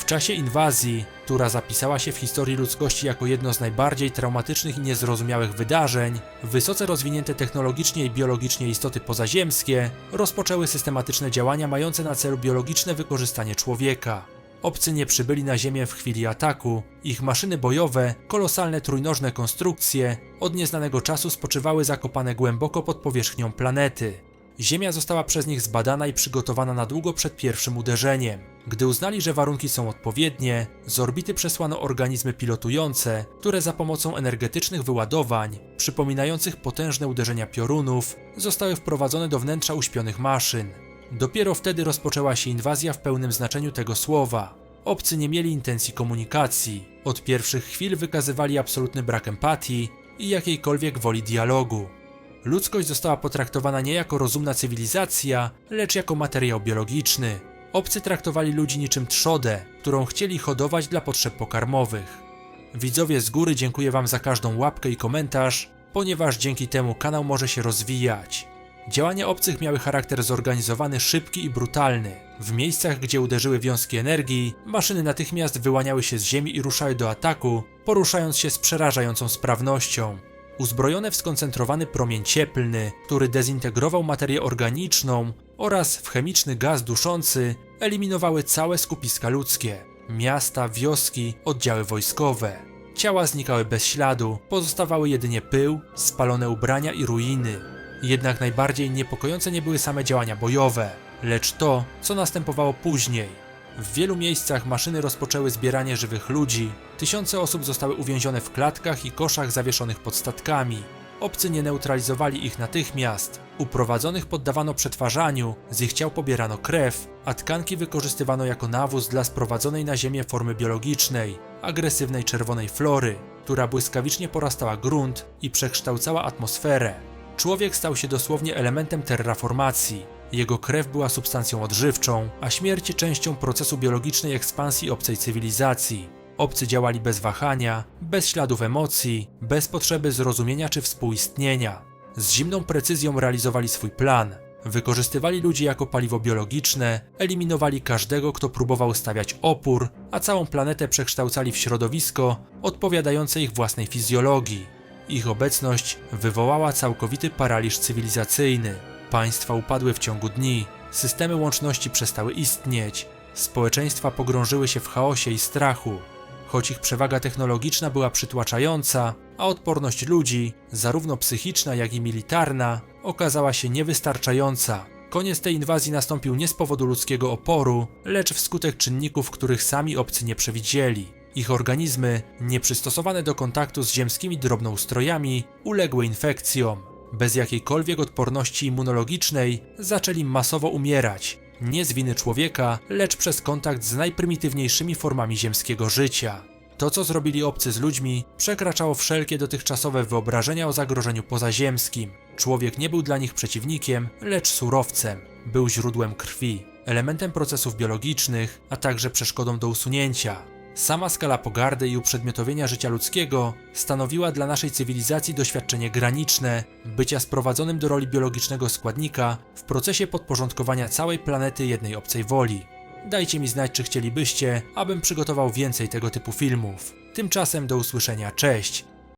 W czasie inwazji, która zapisała się w historii ludzkości jako jedno z najbardziej traumatycznych i niezrozumiałych wydarzeń, wysoce rozwinięte technologicznie i biologicznie istoty pozaziemskie rozpoczęły systematyczne działania mające na celu biologiczne wykorzystanie człowieka. Obcy nie przybyli na Ziemię w chwili ataku, ich maszyny bojowe, kolosalne trójnożne konstrukcje, od nieznanego czasu spoczywały zakopane głęboko pod powierzchnią planety. Ziemia została przez nich zbadana i przygotowana na długo przed pierwszym uderzeniem. Gdy uznali, że warunki są odpowiednie, z orbity przesłano organizmy pilotujące, które za pomocą energetycznych wyładowań, przypominających potężne uderzenia piorunów, zostały wprowadzone do wnętrza uśpionych maszyn. Dopiero wtedy rozpoczęła się inwazja w pełnym znaczeniu tego słowa. Obcy nie mieli intencji komunikacji. Od pierwszych chwil wykazywali absolutny brak empatii i jakiejkolwiek woli dialogu. Ludzkość została potraktowana nie jako rozumna cywilizacja, lecz jako materiał biologiczny. Obcy traktowali ludzi niczym trzodę, którą chcieli hodować dla potrzeb pokarmowych. Widzowie z góry dziękuję Wam za każdą łapkę i komentarz, ponieważ dzięki temu kanał może się rozwijać. Działania obcych miały charakter zorganizowany, szybki i brutalny. W miejscach, gdzie uderzyły wiązki energii, maszyny natychmiast wyłaniały się z ziemi i ruszały do ataku, poruszając się z przerażającą sprawnością. Uzbrojone w skoncentrowany promień cieplny, który dezintegrował materię organiczną oraz w chemiczny gaz duszący, eliminowały całe skupiska ludzkie, miasta, wioski, oddziały wojskowe. Ciała znikały bez śladu, pozostawały jedynie pył, spalone ubrania i ruiny. Jednak najbardziej niepokojące nie były same działania bojowe, lecz to, co następowało później. W wielu miejscach maszyny rozpoczęły zbieranie żywych ludzi, tysiące osób zostały uwięzione w klatkach i koszach zawieszonych pod statkami. Obcy nie neutralizowali ich natychmiast. Uprowadzonych poddawano przetwarzaniu, z ich ciał pobierano krew, a tkanki wykorzystywano jako nawóz dla sprowadzonej na ziemię formy biologicznej, agresywnej czerwonej flory, która błyskawicznie porastała grunt i przekształcała atmosferę. Człowiek stał się dosłownie elementem terraformacji. Jego krew była substancją odżywczą, a śmierć częścią procesu biologicznej ekspansji obcej cywilizacji. Obcy działali bez wahania, bez śladów emocji, bez potrzeby zrozumienia czy współistnienia. Z zimną precyzją realizowali swój plan. Wykorzystywali ludzi jako paliwo biologiczne, eliminowali każdego, kto próbował stawiać opór, a całą planetę przekształcali w środowisko odpowiadające ich własnej fizjologii. Ich obecność wywołała całkowity paraliż cywilizacyjny. Państwa upadły w ciągu dni, systemy łączności przestały istnieć, społeczeństwa pogrążyły się w chaosie i strachu. Choć ich przewaga technologiczna była przytłaczająca, a odporność ludzi, zarówno psychiczna, jak i militarna, okazała się niewystarczająca. Koniec tej inwazji nastąpił nie z powodu ludzkiego oporu, lecz wskutek czynników, których sami obcy nie przewidzieli. Ich organizmy, nieprzystosowane do kontaktu z ziemskimi drobnoustrojami, uległy infekcjom. Bez jakiejkolwiek odporności immunologicznej zaczęli masowo umierać. Nie z winy człowieka, lecz przez kontakt z najprymitywniejszymi formami ziemskiego życia. To, co zrobili obcy z ludźmi, przekraczało wszelkie dotychczasowe wyobrażenia o zagrożeniu pozaziemskim. Człowiek nie był dla nich przeciwnikiem, lecz surowcem. Był źródłem krwi, elementem procesów biologicznych, a także przeszkodą do usunięcia. Sama skala pogardy i uprzedmiotowienia życia ludzkiego stanowiła dla naszej cywilizacji doświadczenie graniczne, bycia sprowadzonym do roli biologicznego składnika w procesie podporządkowania całej planety jednej obcej woli. Dajcie mi znać, czy chcielibyście, abym przygotował więcej tego typu filmów. Tymczasem do usłyszenia, cześć!